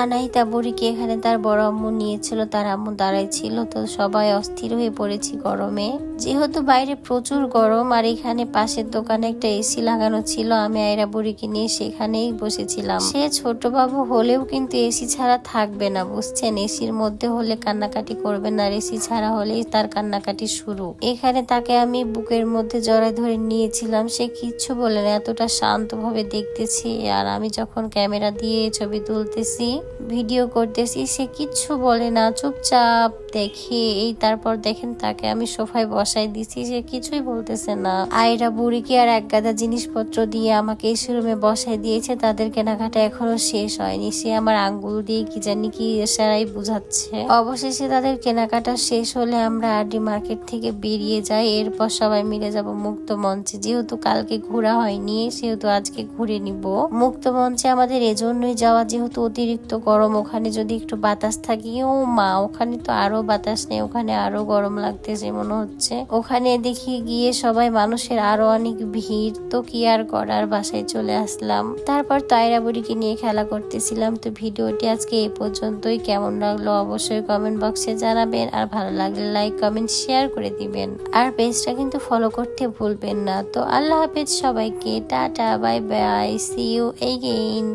আনাইতা বুড়িকে এখানে তার বড় আম্মু নিয়েছিল, তার আম্মু দাঁড়াই ছিল, তো সবাই অস্থির হয়ে পড়েছি গরমে। যেহেতু বাইরে প্রচুর গরম, আর এখানে পাশের দোকানে একটা এসি লাগানো ছিল, আমি আয়রা বুড়িকে নিয়ে সেখানেই বসেছিলাম। সে ছোট বাবু হলেও কিন্তু এসি ছাড়া থাকবে না, বুঝছেন? এসির মধ্যে হলে কান্নাকাটি করবে না, আর এসি ছাড়া হলেই তার কান্নাকাটি শুরু। এখানে তাকে আমি বুকের মধ্যে জড়ায় ধরে নিয়েছিলাম, সে কিচ্ছু বলে না, এতটা শান্তভাবে দেখতেছি। আর আমি যখন ক্যামেরা দিয়ে ছবি তুলতেছি ভিডিও করতেছি, সে কিচ্ছু বলে না। চুপচাপ দেখে, এই তারপর দেখেন তাকে আমি সোফায় বসাই দিছি, সে কিছুই বলতেছে না। আয়রা বুড়িকে আর এক গাদা জিনিসপত্র দিয়ে আমাকে এই রুমে বসাই দিয়েছে, তাদের কেনাকাটা এখনও শেষ হয়নি। সে আমার আঙ্গুল দিয়ে কি জানি কি ইশারাই বুঝাচ্ছে। অবশেষে তাদের কেনাকাটা শেষ হলে আমরা আরডি মার্কেট থেকে বেরিয়ে যাই। এরপর সবাই মিলে যাব মুক্ত মঞ্চে। যেহেতু কালকে ঘোরা হয়নি, সেহেতু আজকে ঘুরে নিব। মুক্ত মঞ্চে আমাদের এজন্যই যাওয়া যেহেতু অতিরিক্ত গরম, ওখানে যদি একটু বাতাস থাকে ও মা, ওখানে তো আরও বাতাস নেই, ওখানে আরও গরম লাগতেছে মনে হচ্ছে। ওখানে দেখি গিয়ে সবাই মানুষের আরও অনেক ভিড়, তো কি আর করার, বাসায় চলে আসলাম। তারপর তাইরা বুড়িকে নিয়ে খেলা করতেছিলাম, তো ভিডিওটি আজকে এই পর্যন্তই। কেমন লাগল অবশ্যই কমেন্ট বক্সে জানাবেন, আর ভালো লাগলে লাইক কমেন্ট শেয়ার করে দিবেন। আর পেজটা কিন্তু ফলো করতে ভুলবেন না। তো আল্লাহ হাফেজ সবাইকে, tata bye bye see you again